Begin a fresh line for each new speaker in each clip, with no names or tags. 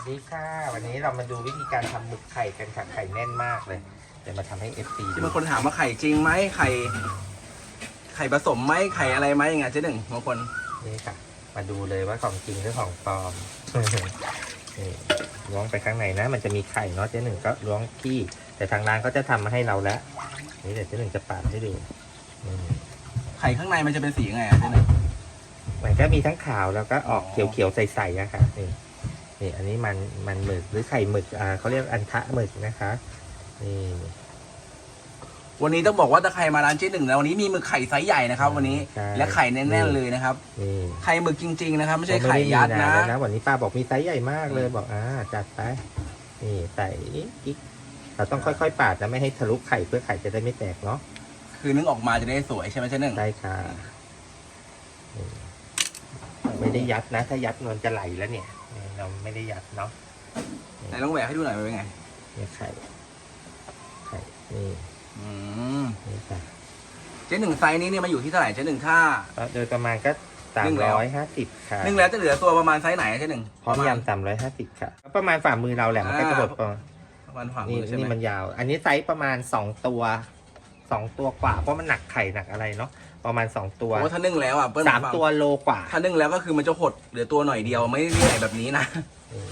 สดีค่ะ วันนี้เรามาดูวิธีการทำหมึกไข่กันค่ะไข่แน่นมากเลย เดี๋ยวมาทำให้ FC
ที่
ดู
บางคนถามว่าไข่จริงไหมไข่ ไข่ผสมไหมไข่อะไรไหมอย่างเงี้ยเจ๊หนึ่งบางคน
นี่ค่ะ มาดูเลยว่าของจริงหรือของปลอม นี่ล้วงไปข้างในนะ มันจะมีไข่เนาะเจ๊หนึ่งก็ล้วงขี้ แต่ทางร้านก็จะทำมาให้เราแล้ว นี่เดี๋ยวเจ๊หนึ่งจะปาดให้ดูนี่
ไข่ข้างในมันจะเป็นสียังไงอะเจ๊หนึ่ง
มันก็มีทั้งขาวแล้วก็ออกเขียวๆใสๆอะค่ะนี่ นี่อันนี้มันมันหมึกหรือไข่หมึกอ่าเขาเรียกอันทะหมึกนะคะนี่
วันนี้ต้องบอกว่าถ้าใครมาร้านเจ๊หนึ่งแล้ววันนี้มีหมึกไข่ไซส์ใหญ่นะครับ วันนี้
ใช่
และไข่แน่นๆเลยนะครับ
นี่
ไข่หมึกจริง ๆ นะครับ ไม่ใช่
เขา
ไข่
ด้มี
ยัดนะ
แล้วนะวันนี้ป้าบอกมีไซส์ใหญ่มากเลยบอกอ่าจัดไปนี่ใส่กิ๊กเราต้องค่อยๆปาดนะไม่ให้ทะลุไข่เพื่อไข่จะได้ไม่แตกเนาะ
คือนึกออกมาจะได้สวยใช่ไหมเจ๊หนึ่ง
ได้ค่ะนี่ไม่ได้ยัดนะ ถ้ายัดมันจะไหลแล้วเนี่ยนี่ เราไม่ได้ยัดเนาะ
ไหนลองแหวกให้ดูหน่อยเป็นไง
เนี่ยไข่ ไข่ นี่
อืม
นี่ค่ะ
เจ๊หนึ่งไซส์นี้เนี่ยมาอยู่ที่เท่าไหร่เจ๊หนึ่งถ้า
ก็โดยประมาณก็สา
นึ่
ม
งแล้ว
ร้อยห้าสิบค่ะ
นึ่งแล้วจะเหลือตัวประมาณไซส์ไหนเจ๊หนึ่ง
พร้อมยำสามร้อยห้าสิบค่ะก็ประมาณฝ่ามือเราแหละมันก็จะหมดประมาณ
ประมาณฝ่า
นี่
มือใช่ไหม
นี่มันยาว อันนี้ไซส์ประมาณสองตัว สองตัวกว่า เพราะมันหนักไข่หนักอะไรเนาะประมาณสองตัว
โอ้ถ้านึ่งแล้วอะเปิ้ล
สามตัวโลกว่า
ถ้านึ่งแล้วก็คือมันจะหดเหลือตัวหน่อยเดียวไม่ได้ใหญ่แบบนี้นะ
นี่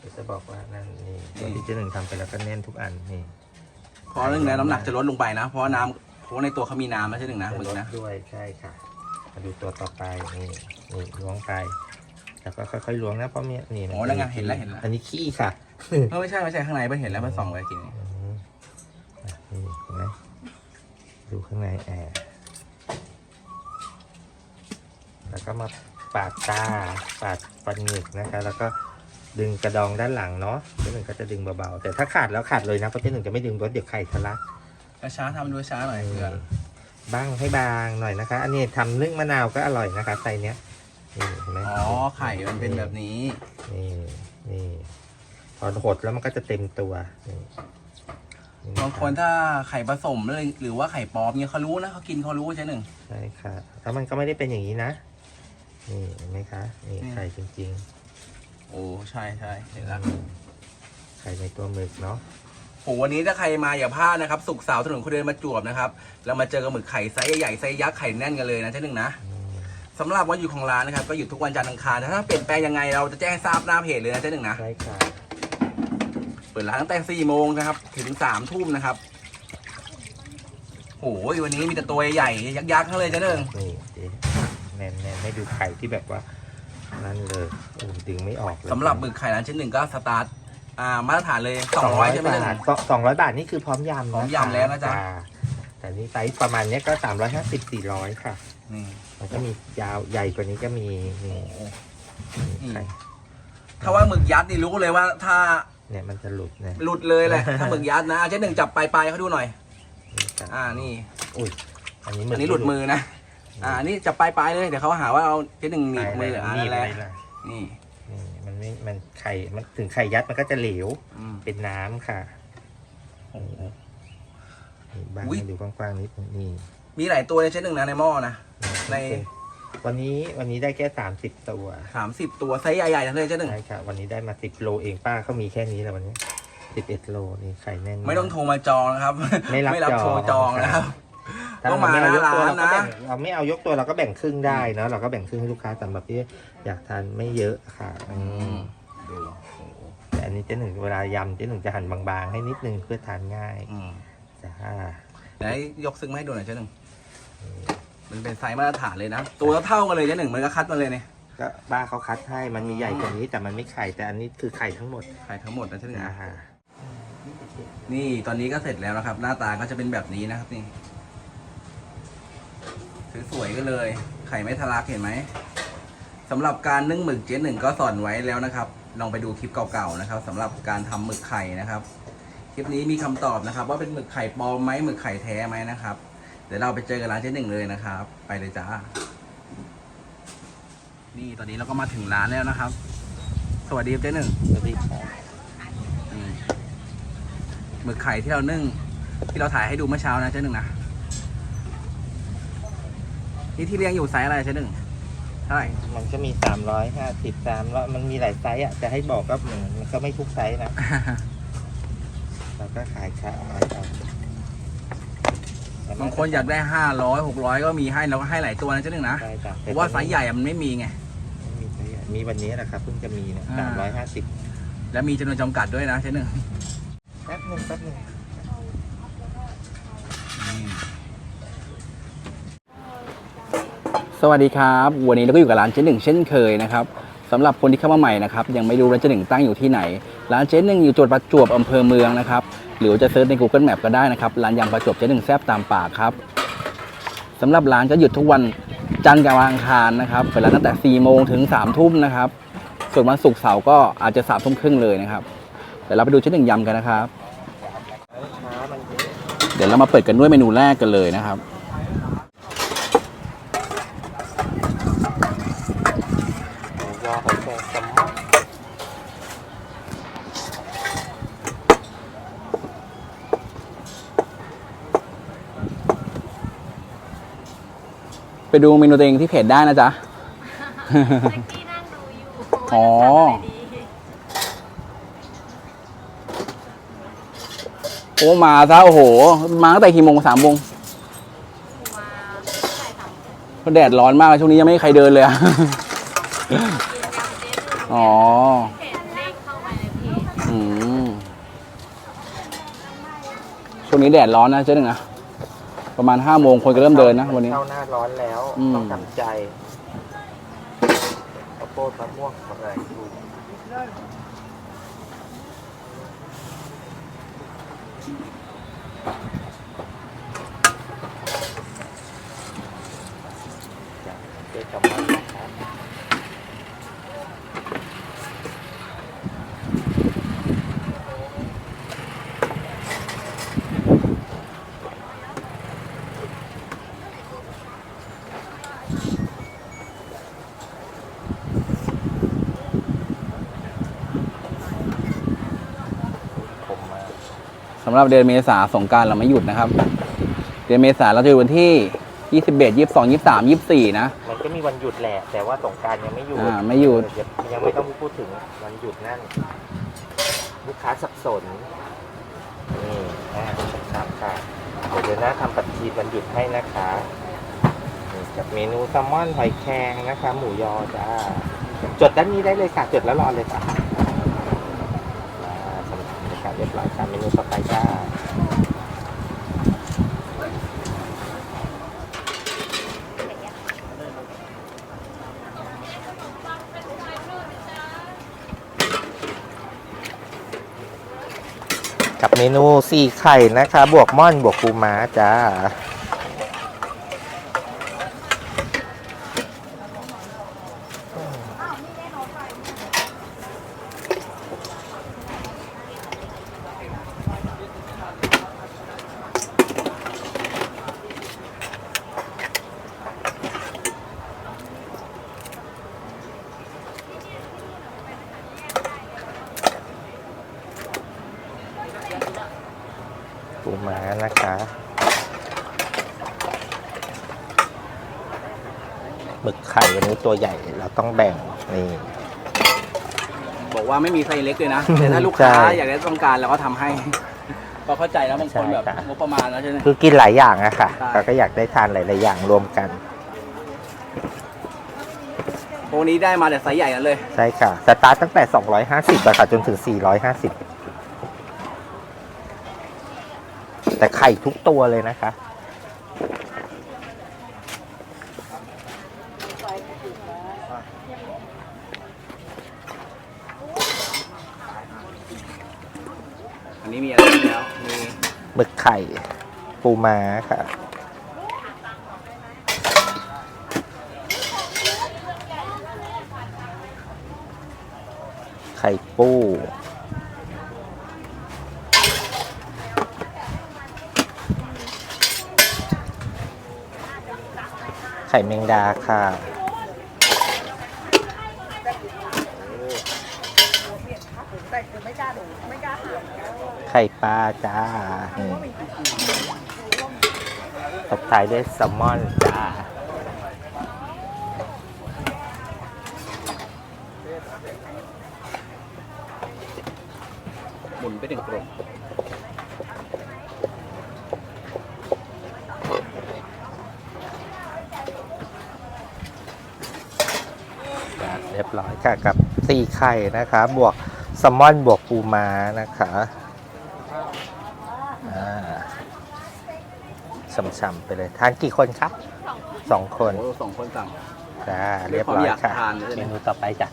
เดี๋ยวจะบอกว่านั่นนี่
นี่
ตัวที่เจะหนึ่งทำไปแล้วก็แน่นทุกอันนี่
เพราะนึ่งแล้วน้ำหนักจะลดลงไปนะ เพราะว่าน้ำเพราะว่าในตัวเขามีน้ำไม่ใช่หนึ่งนะ
จะ
หมึก
ลด
นะ
ด้วยใช่ค่ะมาดูตัวต่อไปนี่นี่ล้วงไปแล้วก็ค่อยๆล้วงนะเพราะเนี่ยนี่มั
โอ้นั่นไงเห็นแล้วเห็นแล้ว
อันนี้ขี้ค่ะ
เออไม่ใช่ไม่ใช่ข้างในเพิ่งเห็นแล้วมันส่องไปกิน
ดูข้างในแอร์แล้วก็มาปาดตาปาดฟันหงึกนะคะแล้วก็ดึงกระดองด้านหลังเนาะเจ๊หนึ่งก็จะดึงเบาๆแต่ถ้าขาดแล้วขาดเลยนะเพราะเจ๊หนึ่งจะไม่ดึงรถเดี๋ยวไข่ทะลัก
ช้าๆทำดูช้าหน่อยเผื่อ
บ้างให้บางหน่อยนะคะ อันนี้ทำนึ่งมะนาวก็อร่อยนะคะไซส์เนี้ยนี่เห็นไหม
อ๋อไข่มันเป็นแบบนี้
นี่นี่พอหดแล้วมันก็จะเต็มตัวนี่นี่ะะ
บางคนถ้าไข่ผสมเลยหรือว่าไข่ปลอมเนี่ยเขารู้นะเขากินเขารู้ใช่หนึ่ง
ใช่ค่ะ แล้วมันก็ไม่ได้เป็นอย่างนี้นะ นี่เห็นไหมคะ นี่
อืม
ไข่จริง
โอ้ใช่ใช่เห็นแล้ว
ๆไข่ในตัวหมึกเนาะ
โหวันนี้ถ้าใครมาอย่าพลาดนะครับสุกร์เสาร์ถนนคนเดินมาจวบนะครับแล้วมาเจอกับหมึกไข่ไซส์ใหญ่ๆไซส์ยักษ์ไข่แน่นกันเลยนะเจ๊หนึ่งนะ
อืม
สำหรับวันหยุดของร้านนะครับก็หยุดทุกวันจันทร์อังคารแต่ถ้าเปลี่ยนแปลงยังไงเราจะแจ้งให้ทราบหน้าเพจเลยนะเจ๊หนึ่งนะ
ใช่ค่ะ
เปิดร้านตั้งแต่4โมงนะครับ ถึง3ทุ่มนะครับโอ้ยวันนี้มีแต่ตัวใหญ่ๆยักษ์ๆทั้งเลยเจ๊หนึ่ง
นี่เจ๊แน่นๆให้ดูไข่ที่แบบว่า นั่นเลยโอ้ดึงไม่ออกเลย
สำหรับหมึกไข่ร้านเจ๊หนึ่งก็สตาร์ทอ่ามาตรฐานเลย200ใช่ไหมเจ๊ห
บา
นึ่
ท
ง
สองร้อยบาทนี่คือพร้อมยำ
พร้อมยำแล้วนะจ๊ะ
แต่นี่ไซส์ประมาณเนี้ยก็สามร้อยห้าสิบสี่ร้อยค่ะ
นี่
มันก็มียาวใหญ่กว่านี้ก็มีนี่
โอ้
นี่ไข่
ถ้าว่าหมึกยัดนี่รู้เลยว่าถ้า
เนี่ยมันจะหลุดนะ
หลุดเลยแหละ ถ้าหมึกยัดนะอะเจ๊หนึ่งจับปลายๆเขาดูหน่อย
นี่ค่ะ
อ่านี่
อุ้ยอันนี้
อันนี้หลุดมือนะ อ่านี่จับปลายๆเลย เดี๋ยวเขาหาว่าเอาเจ๊หนึ่งหนีบมืออ่า
หนี
นั่
บ
นแห
อะ
ละ
ไรล่ะ
นี่
นี่มันไม่ มันไข่ มันถึงไข่ยัดมันก็จะเหลว
อืม
เป็นน้ำค่ะ
โอ้โห
นี่บาง
อุ๊ย
ให้ดูกว้างๆนิดนึงนี่
มีหลายตัวในเจ๊หนึ่งนะในหม้อนะ ใน
วันนี้วันนี้ได้แค่สามสิบตัว
สามสิบตัวไซส์ใหญ่ๆทั้งเลยเจ๊หนึ่ง
ใช่ค่ะวันนี้ได้มาสิบโลเองป้าเขามีแค่นี้แหละวันนี้สิบเอ็ดโลนี่ไข่แน่นาก
ไม่ต้องโทรมาจองนะครับ
ไม่รับ
โทรจองนะครับ
ถ้า
ต้อง
เรา
มา
ไม่เอายกตัว
หน้า
เราก็
ร้านนะ
แบ่งเราไม่เอายกตัวเราก็แบ่งครึ่งได้เนอะเราก็แบ่งครึ่งให้ลูกค้าสำหรับที่อยากทานไม่เยอะค่ะอืม
ดู
แต่อันนี้เจ๊หนึ่งเวลายำเจ๊หนึ่งจะหั่นบางๆ ให้นิดนึงเพื่อทานง่าย
อืม
จ้า
ไหนยกซึ้งมาให้ดูหน่อยเจ๊หนึ่ง มันเป็นไซส์มาตรฐานเลยนะ ตัวเท่ากันเลยเจ๊หนึ่งมันก็คัดมาเลยเนี่ย
ก็บ้าเขาคัดให้มันมีใหญ่กว่านี้แต่มันไม่ไข่แต่อันนี้คือไข่ทั้งหมด
ไข่ทั้งหมดนะเจ๊หนึ่ง
นะ
นะ
ฮะ
นี่ตอนนี้ก็เสร็จแล้วนะครับ หน้าตาก็จะเป็นแบบนี้นะครับนี่สวยๆก็เลย ไข่ไม่ทะลักเห็นไหมสำหรับการนึ่งหมึกเจ๊หนึ่งก็สอนไว้แล้วนะครับ ลองไปดูคลิปเก่าๆนะครับสำหรับการทำหมึกไข่นะครับ คลิปนี้มีคำตอบนะครับ ว่าเป็นหมึกไข่ปลอมไหมหมึกไข่แท้ไหมนะครับ เดี๋ยวเราไปเจอกันร้านเจ๊หนึ่งเลยนะครับ ไปเลยจ้า นี่ตอนนี้เราก็มาถึงร้านแล้วนะครับ สวัสดีครับเจ๊หนึ่ง
สวัสดีครับ
นี่หมึกไข่ที่เรานึ่ง ที่เราถ่ายให้ดูเมื่อเช้านะเจ๊หนึ่งนะนี่ที่เลี้ยงอยู่ไซส์อะไรเจ๊หนึ่งเท่าไหร่
มันก็มีสามร้อยห้าสิบสามร้อยมันมีหลายไซส์อะจะให้บอกก็เหมือนมันก็ไม่ทุกไซส์นะเราก็ขายขายเอาแต่
บางคนอยากได้ห้าร้อยหกร้อยก็มีให้เราก็ให้หลายตัวนะเจ๊หนึ่งนะ
ใช่จ้ะ
เพราะว่าไซส์ใหญ่อะมันไม่มีไง
ไม่มีไซส์ใหญ่มีวันนี้แหละครับเพิ่งจะมีเนี่ย
อ่า
สามร้อยห้าสิบ
และมีจำนวนจำกัดด้วยนะเจ๊หนึ่ง
แป๊บหนึ่งแป๊บหนึ่ง
สวัสดีครับ วันนี้เราก็อยู่กับร้านเจ๊หนึ่งเช่นเคยนะครับ สำหรับคนที่เข้ามาใหม่นะครับยังไม่รู้ร้านเจ๊หนึ่งตั้งอยู่ที่ไหน ร้านเจ๊หนึ่งอยู่จังหวัดประจวบอำเภอเมืองนะครับหรือจะเซิร์ชใน Google Map ก็ได้นะครับร้านยำประจวบเจ๊หนึ่งแซบตามปากครับสำหรับร้านจะหยุดทุกวันจันทร์กับวันอังคารนะครับเปิดร้านตั้งแต่4โมงถึง3ทุ่มนะครับส่วนวันศุกร์เสาร์ก็อาจจะ3ทุ่มครึ่งเลยนะครับเดี๋ยวเราไปดูเจ๊หนึ่งยำกันนะครับ
เดี๋
ยวเรามาเปิดกันด้วยเมนูแรกกันเลยนะครับ
หมูยอหอยแครงแซลมอน
ไปดูเมนูตัวเองที่เพจได้นะจ๊ะ
เมื่อกี้นั่งดูอยู่
อ๋อ
ว่าจะทำอะไรดี
โอ้มาซะโอ้โห มาตั้งแต่กี่โมงสามโมง
มาใส่สามคน
เพราะแดดร้อนมากเลยช่วงนี้ยังไม่มีใครเดินเลยอะ
กินยำเจ๊หนึ่ง
อ๋อ
เห็นเด้งเข้ามาในเพจ
อืมช่วงนี้แดดร้อนนะเจ๊หนึ่งนะ ประมาณห้าโมงคนก็เริ่มเดินนะวันนี้
เข้าหน้าร้อนแล้ว
อืม
ต้องทำใจข้าวโพดมะม่วงอะไรดูเจ๊แซลมอนนะครับ ผมมา
สำ หรับเดือนเมษาสงกรารเราไม่หยุดนะครับ เดือนเมษาเราจะอยู่วันที่ยี่สิบเอ็ดยี่สิบสองยี่สิบสามยี่สิบสี่นะ
มันก็มีวันหยุดแหละ แต่ว่าสงกรารยังไม่หยุด
อ่าไม่หยุด
เยวยังไม่ต้องพูดถึงวันหยุดนั่นลูกค้าสับสนนี่อ่าสามค่ะเดี๋ยวเดือนหน้าทำปฏิทินวันหยุดให้นะคะนี่กับเมนูแซลมอนหอยแครงนะคะ หมูยอจ้าจดด้านนี้ได้เลยค่ะจดแล้วรอเลยค่ะอ่าสำหรับบรรยากาศเรียบร้อยค่ะเมนูต่อไปจ้า กับ เมนูสี่ไข่นะคะ บวกม่อนบวกปูม้าจ้า ปูม้านะคะหมึกไข่วันนี้ตัวใหญ่ เรา ต้องแบ่งนี่
บอกว่าไม่มีไซส์เล็กเลยนะ แต่ถ้าลูกค้า
ใช่
อยากได้ต้องการเราก็ทำให้ ก็เข้าใจแล้วบางคน
ใช่
แบบ
ค่ะ
งบประมาณแล้วใช่ไหม
คือกินหลายอย่างอะค่ะ
ใช่
เราก็อยากได้ทานหลายๆอย่างรวมกัน
พวกนี้ได้มาแต่ไซส์ใหญ่กันเลย
ใช่ค่ะสตาร์ทตั้งแต่ 250อะค่ะจนถึง 450 แต่ไข่ทุกตัวเลยนะคะ
อันนี้มีอะไรอีกแล้ว มี
หมึก ไข่ปูม้าค่ะ ไข่ปูไข่แมงดาค่ะ ไข่ปลาจ้าตบท้ายด้วยแซลมอนจ้า ห
มุนไปหนึ่งกลม
เรียบร้อยค่ะกับตีไข่นะคะ บวกแซลมอนบวกปูม้านะคะ ช่ำๆไปเลย ทานกี่คนครับสองคน
โอ้สองคนสั่ง
จ้าเรียบร้อย
ด้วยความอยาก
ค่ะ
ทานเลย
เม
นะ
นูต่อไปจ้ะ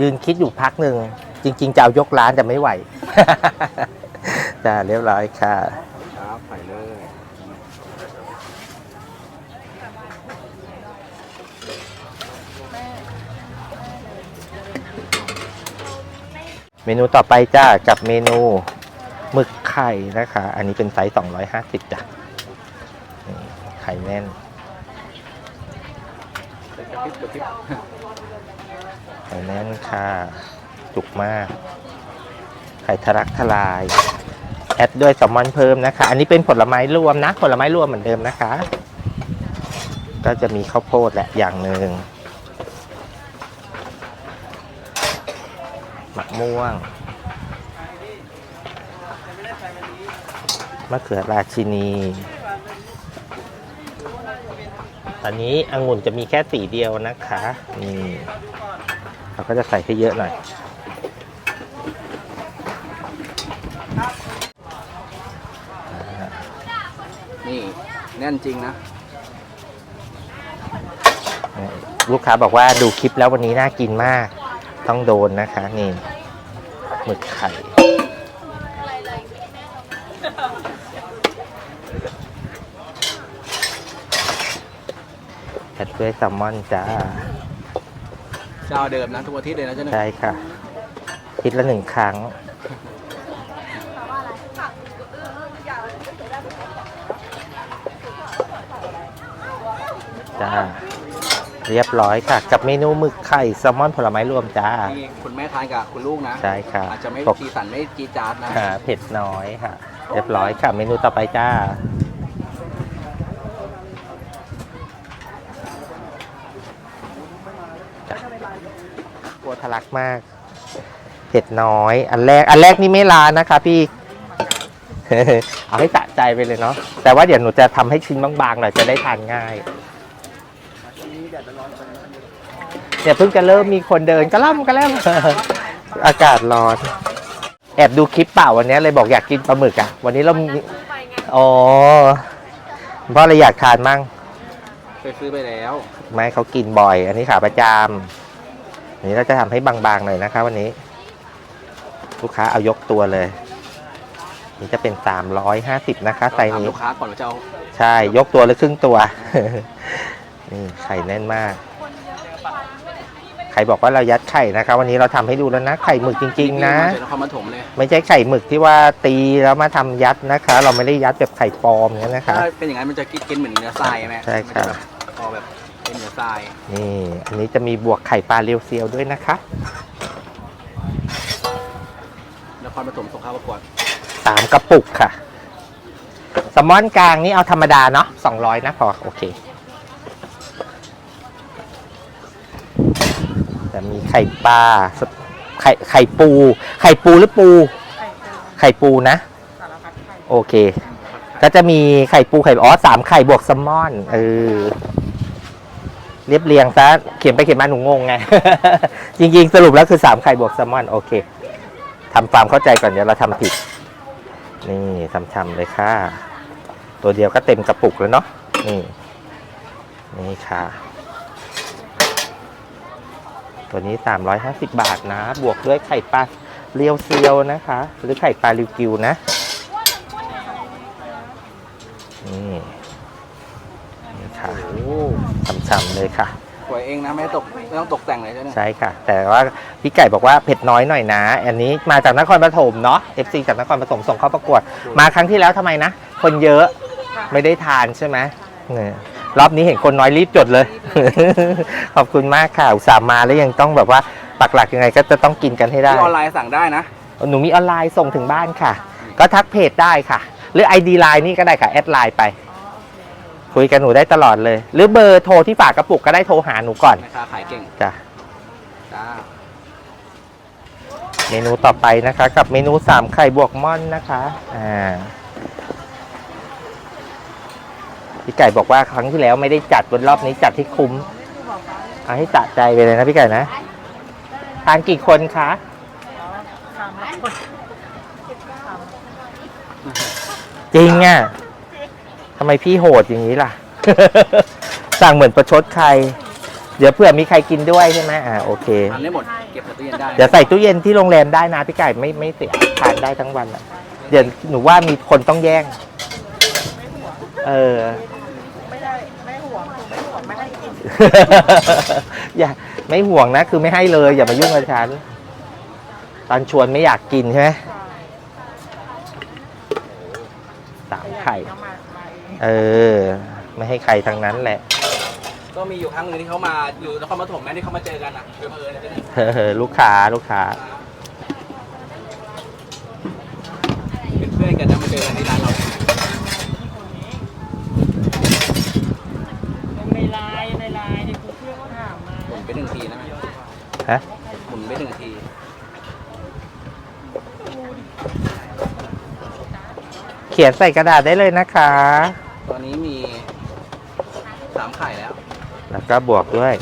ยืนคิดอยู่พักหนึ่งจริง ๆ จะเอายกร้านแต่ไม่ไหวจ้าเรียบร้อยค่ะ
ครับใส่เลย
เมนูต่อไปจ้ากับเมนู หมึกไข่นะคะ อันนี้เป็นไซส์ 250 จ้ะ ไข่แน่น
ใส่กระพริบกระพริบ
ไข่แน่นค่ะ จุกมาก ไข่ทะลักทลาย แอดด้วยแซลมอนเพิ่มนะคะ อันนี้เป็นผลไม้รวมนะ ผลไม้รวมเหมือนเดิมนะคะ ก็จะมีข้าวโพดแหละอย่างหนึ่งมะม่วง มะเขือราชินีตอนนี้องุ่นจะมีแค่สีเดียวนะคะนี่เราก็จะใส่ให้เยอะหน่อย
นี่แน่นจริงนะ
ลูกค้าบอกว่าดูคลิปแล้ววันนี้น่ากินมาก ต้องโดนนะคะ นี่หมึกไข่ ดด้วยแซลมอนจ้า
เจ้าเดิมนะทุกอาทิตย์เลยนะเจ้าหนึ่ง
ใช่ค่ะอาทิตย์ละหนึ่งครั้ง จ้า เรียบร้อยค่ะ กับเมนูหมึกไข่แซลมอนผลไม้รวมจ้า
นี่คุณแม่ทานกับคุณลูกนะ
ใช่ค่ะ
อาจจะไม่
ปก
จีสันไม่จีดจาดนะ
ค่ะเผ็ดน้อยค่ะ เรียบร้อยค่ะ เมนูต่อไปจ้า จ้ะกลัว ทะลักมาก เผ็ดน้อย อันแรก อันแรกนี่ไม่ลานะคะ พี่ เอาให้สะใจไปเลยเนาะ แต่ว่าเดี๋ยวหนูจะทำให้ชิ้นบางๆหน่อยจะได้ทานง่ายเนี่ยเพิ่งจะเริ่มมีคนเดินกระล่ำกระแล่ำอากาศร้อน แอบดูคลิปเปล่าวันนี้เลยบอกอยากกินปลาหมึกอะ วันนี้เรามี
ซื้อไปไง
อ๋อเพราะอะไรอยากทานมั่ง
ไปซื้อไปแล้ว
ไม่เขากินบ่อย อันนี้ขาประจำ อันนี้เราจะทำให้บางๆหน่อยนะคะวันนี้ ลูกค้าเอายกตัวเลย นี่จะเป็น 350 นะคะไซส์
ถาม
นี้
ลูกค้าก่อนว่าจะเอา
ใช่ยกตัวหรือครึ่งตัว นี่ไข่แน่นมากใครบอกว่าเรายัดไข่นะคะวันนี้เราทำให้ดูแล้วนะไข่หมึกจริง ๆ นะ
มาจากนครปฐมเลย
ไม่ใช่ไข่หมึกที่ว่าตีแล้วมาทำยัดนะคะ เราไม่ได้ยัดแบบไข่ปลอมอย่างนั้นนะคะ
ถ้าเป็นอย่างนั้นมันจะกินเหมือนเนื้อทรายไหม
ใช่ครับ
มันจะแบบพอแบบ เป็นเนื้อทราย
นี่อันนี้จะมีบวกไข่ปลาเรียวเซียวด้วยนะคะ
นครปฐมส่งเข้าประกวด
สามกระปุกค่ะแซลมอนกลางนี่เอาธรรมดาเนาะสองร้อยนะพอ โอเค จะมีไข่ปลาสไข่ไข่ปู ไข่ปูหรือปู ไข่ปูนะ โอเค ก็จะมีไข่ปูไข่อ๋อสามไข่บวกแซลมอน เออ เรียบเรียงซะเขียนไปเขียนมาหนูงงไง จริงๆ สรุปแล้วคือสามไข่บวกแซลมอนโอเคทำความเข้าใจก่อนเดี๋ยวเราทำผิด นี่ช้ำๆเลยค่ะ ตัวเดียวก็เต็มกระปุกแล้วเนาะนี่นี่ค่ะ ตัวนี้ 350 บาทนะ บวกด้วยไข่ปลาเรียวเซียวนะคะ หรือไข่ปลาริวกิวนะนี่นี่ ค่ะ
โอ้
ช้ำๆเลยค่ะ
สวยเองนะไม่ตกไม่ต้องตกแต่งเลยใช่ไหม
ใช่ค่ะ แต่ว่าพี่ไก่บอกว่าเผ็ดน้อยหน่อยนะ อันนี้มาจากนครปฐมเนาะ FC จากนครปฐมส่งเข้าประกวด มาครั้งที่แล้วทำไมนะ คนเยอะไม่ได้ทานใช่ไหมเนี่ยรอบนี้เห็นคนน้อยรีบจดเลย ขอบคุณมากค่ะ อุตส่าห์มาแล้วยังต้องแบบว่าปักหลักยังไงก็จะต้องกินกันให้ได้
ที่ออนไลน์สั่งได้นะ
หนูมีออนไลน์ส่งถึงบ้านค่ะ ก็ทักเพจได้ค่ะ หรือ ID ไลน์นี่ก็ได้ค่ะ แอดไลน์ไป คุยกันหนูได้ตลอดเลย หรือเบอร์โทรที่ฝากกระปุกก็ได้โทรหาหนูก่อน
แม่ค้าขายเก่ง
จ้ะ
จ้า
เมนูต่อไปนะคะ กับเมนูสามไข่บวกม่อนนะคะอ่าพี่ไก่บอกว่าครั้งที่แล้วไม่ได้จัดบนรอบนี้จัดที่คุ้มเอาให้สะใจไปเลยนะพี่ไก่นะทานกี่คนคะจริงอะ ทำไมพี่โหดอย่างนี้ล่ะ สั่งเหมือนประชดใคร เดี๋ยวเผื่อมีใครกินด้วยใช่ไหมอ่าโอเค
ทานได้หมด เก็บใส่ตู้เย็นได้
เดี๋ยวใส่ตู้เย็นที่โรงแรมได้นะพี่ไก่ไม่ไม่เสียทานได้ทั้งวันอะ เดี๋ยวหนูว่ามีคนต้องแย่ง เออ
ไม่ได้ไม่ห่วงคือไม่ห่วงไม่ให้กิน
อย่าไม่ห่วงนะ คือไม่ให้เลย อย่ามายุ่งกับฉันตอนชวนไม่อยากกินใช่ไหมสามไข่
เอามามา เอง
เออ ไม่ให้ใครทั้งนั้นแหละ
ก็มีอยู่ครั้งหนึ่งที่เขามาอยู่นครปฐมแม่ที่เขามาเจอกันอะคือบังเอิญนะเจ๊หนึ่ง
เออลูกค้าลูกค้า
เป็นเพื่อนกันนะมาเจอกันที่ร้านเรา
ในไลน์ในไลน์ในกูเพื่อนก็ถามมา
หมุนไปหนึ่งทีนะแม่
ฮะ
หมุนไปหนึ่งที
เขียนใส่กระดาษได้เลยนะคะ
ตอนนี้มีสามไข่แล้ว
แล้วก็บวกด้วย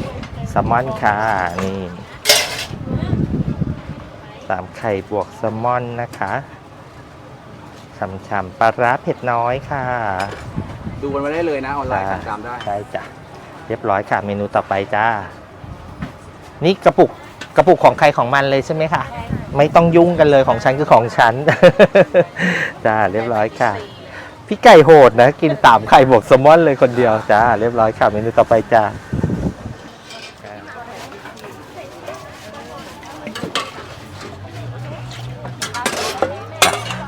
แซลมอนค่ะนี่สามไข่บวกแซลมอนนะคะฉ่ำๆปลาร้าเผ็ดน้อยค่ะ
ดูกันมาได้เลยนะ ออนไลน์สั่งตามได้
ได้จ้ะ เรียบร้อยค่ะ เมนูต่อไปจ้า นี่กระปุกกระปุกของใครของมันเลยใช่ไหมคะ ไม่ต้องยุ่งกันเลยของฉันคือของฉัน จ้า เรียบร้อยค่ะ พี่ไก่โหดนะ กินตามไข่บวกแซลมอนเลยคนเดียวจ้า เรียบร้อยค่ะเมนูต่อไปจ้า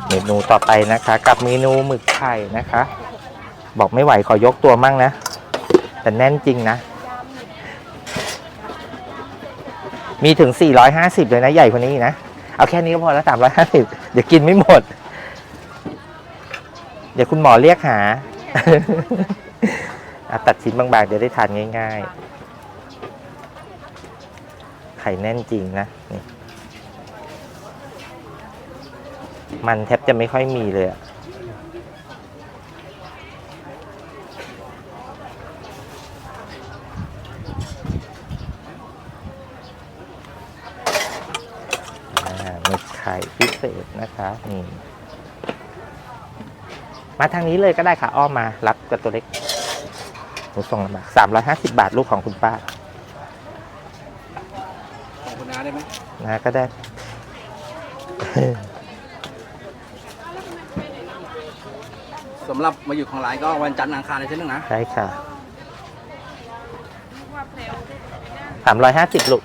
เมนูต่อไปนะคะ กับเมนูหมึกไข่นะคะ บอกไม่ไหวขอยกตัวมั่งนะ แต่แน่นจริงนะ มีถึง 450 เลยนะ ใหญ่กว่านี้นะ เอาแค่นี้ก็พอแล้ว350 เดี๋ยวกินไม่หมด เดี๋ยวคุณหมอเรียกหาตัดชิ้นบางๆ เดี๋ยวได้ทานง่าย ๆ ไข่แน่นจริงนะนี่มันแทบจะไม่ค่อยมีเลยอะอ่าหมึกไข่พิเศษนะคะนี่ มาทางนี้เลยก็ได้ค่ะอ้อมมารับกับตัวเล็กหนูส่งมาสามร้อยห้าสิบาทลูกของคุณป้า
ของคุณน้าได้ไหม
นะก็ได้
สำหรับมาอยู่ของร้านก็วันจันทร์อังคารเลยใช่ไหมนะ
ได้ค่ะสามร้อยห้าสิบลูก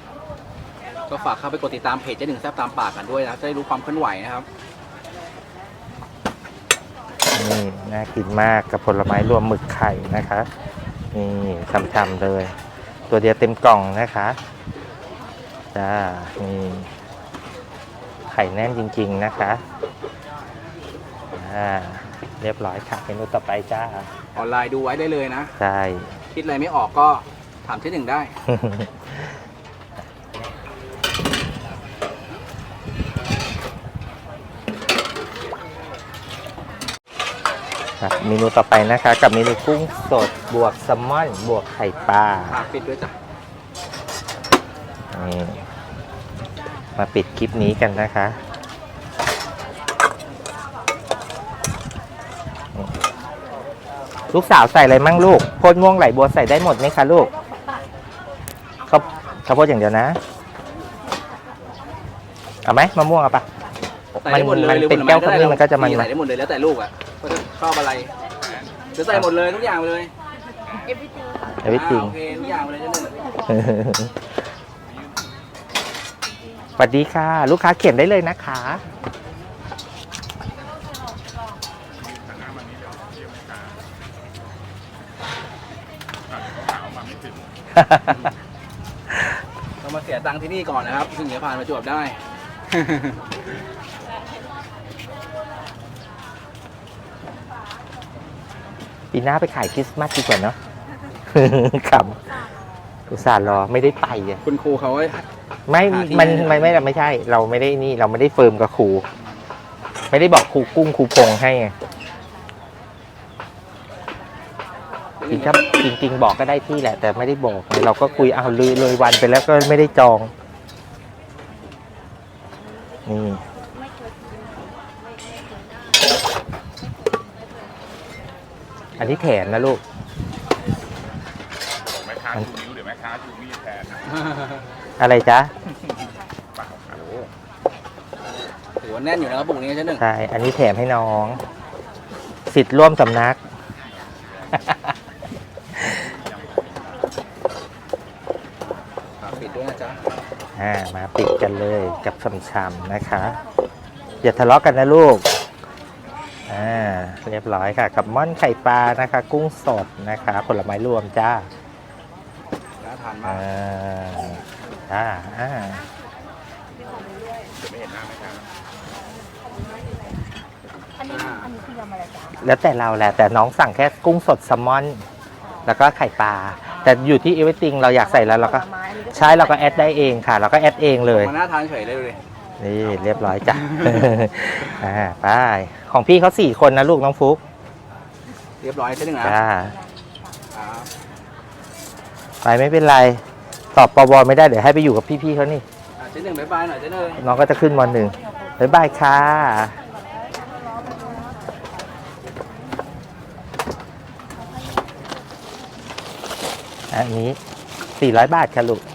ก็ฝากเข้าไปกดติดตามเพจเจ๊หนึ่งแซ่บตามปากกันด้วยนะจะได้รู้ความเคลื่อนไหวนะครับ
นี่น่ากินมากกับผลไม้รวมหมึกไข่นะคะนี่ช่ำๆเลย ตัวเดียวเต็มกล่องนะคะจ้านี่ไข่แน่นจริง ๆนะคะอ่าเรียบร้อยค่ะเมนูต่อไปจ้า
ออนไลน์ดูไว้ได้เลยนะ
ใช่
คิดอะไรไม่ออกก็ถามเจ๊หนึ่งได้
ครับ เมนูต่อไปนะคะ กับเมนูกุ้งสดบวกแซลมอน บวกไข่ปลา
ฝากปิดด้วยจ้ะ
นี่มาปิดคลิปนี้กันนะคะลูกสาวใส่อะไรมั่งลูกโพดม่วงไหลบัวใส่ได้หมดไหมคะลูกเขาเขาวโพดอย่างเดียวนะ เอาไหมมะม่วงเอาปะ
ใส่ได้หมดเลย
มัน
หรือ
เป็น
ผล
แก้
ไม้
วขมิ้นมันก็จะมัน
ใส่ได้หมดเลยแล้วแต่ลูกอะ ว่าจะชอบอะไรจะใส่หมดเลยทุกอย่างเลย
เอฟวิติ
เอาไว้จริง
อ่าโอเคทุกอย่างเลยเจ๊หนึ่ง
สวัสดีค่ะ ลูกค้าเขียนได้เลยนะคะ
ต้องมาเสียตังค์ที่นี่ก่อนนะครับ ถึงจะผ่านประจวบได้
ปีหน้าไปขายคริสต์มาสดีกว่าเนาะ ขำอุตส่าห์รอไม่ได้ไปอะ
คุณครูเขา
ไม่
หาที่
มัน
ไม่
ไม่
ได้
ไม่ไม่ใช่ เราไม่ได้นี่ เราไม่ได้เฟิร์มกับครู ไม่ได้บอกครูกุ้งครูพงให้ไงจริงๆถ้าจริง ๆ บอกก็ได้ที่แหละ แต่ไม่ได้บอกเราก็คุยเอาเลยเลยวันไปแล้วก็ไม่ได้จอง นี่ นนี้แขนนะลูก
แม่ค้าชูนิ้วหรือแม่ค้าชูมีดแทนนะ
อะไรจ๊ะ
เปล่าครับ
ถือว่าแน่นอยู่นะครับบุกนี้เจ๊หนึ่ง
ใช่อันนี้แถมให้น้อง สิทธิ์ร่วมสำนัก
ฝากปิดด้วยนะจ๊ะ
อ่ามาปิดกันเลยกับช่ำๆนะคะ อย่าทะเลาะกันนะลูกอ่า เรียบร้อยค่ะกับม่อนไข่ปลานะคะ กุ้งสดนะคะ ผลไม้รวมจ้า
น่าทานมา
อ่ากจ้าอ่า
เดี๋ยวไม่เห็นหน้าแม่ค้า
อันนี้อันนี้คือยำอะไรจ๊ะ
แล้วแต่เราแหละแต่น้องสั่งแค่กุ้งสดแซลมอน แล้วก็ไข่ปลาแต่อยู่ที่เอเวอร์ติงเราอยากใส่แล้วเราก็
ผลไม้อันนี้ก็
ใช้เราก็แอดได้เองค่ะ เราก็แอดเองเลย
มาน่าทานเฉยเลยดูดิ
นี่เรียบร้อยจ้ะ อ่าไปของพี่เขาสี่คนนะลูกน้องฟุก
เรียบร้อยเจ๊หนึ่งนะ
จ้า
ครับ
ไปไม่เป็นไรตอบปวไม่ได้เดี๋ยวให้ไปอยู่กับพี่ๆเขานี่
อะเจ๊หนึ่งบ๊ายบายหน่อยเจ๊หนึ่ง
น้องก็จะขึ้นวันหนึ่งบ๊ายบายค่ะ อันนี้ 400 บาทค่ะลูกอะ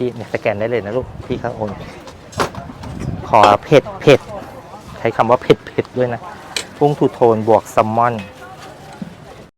พี่เนี่ยสแกนได้เลยนะลูกพี่เขาโอนขอเผ็ดเผ็ดใช้คำว่าเผ็ดเผ็ดด้วยนะกุ้งทูโทนบวกแซลมอน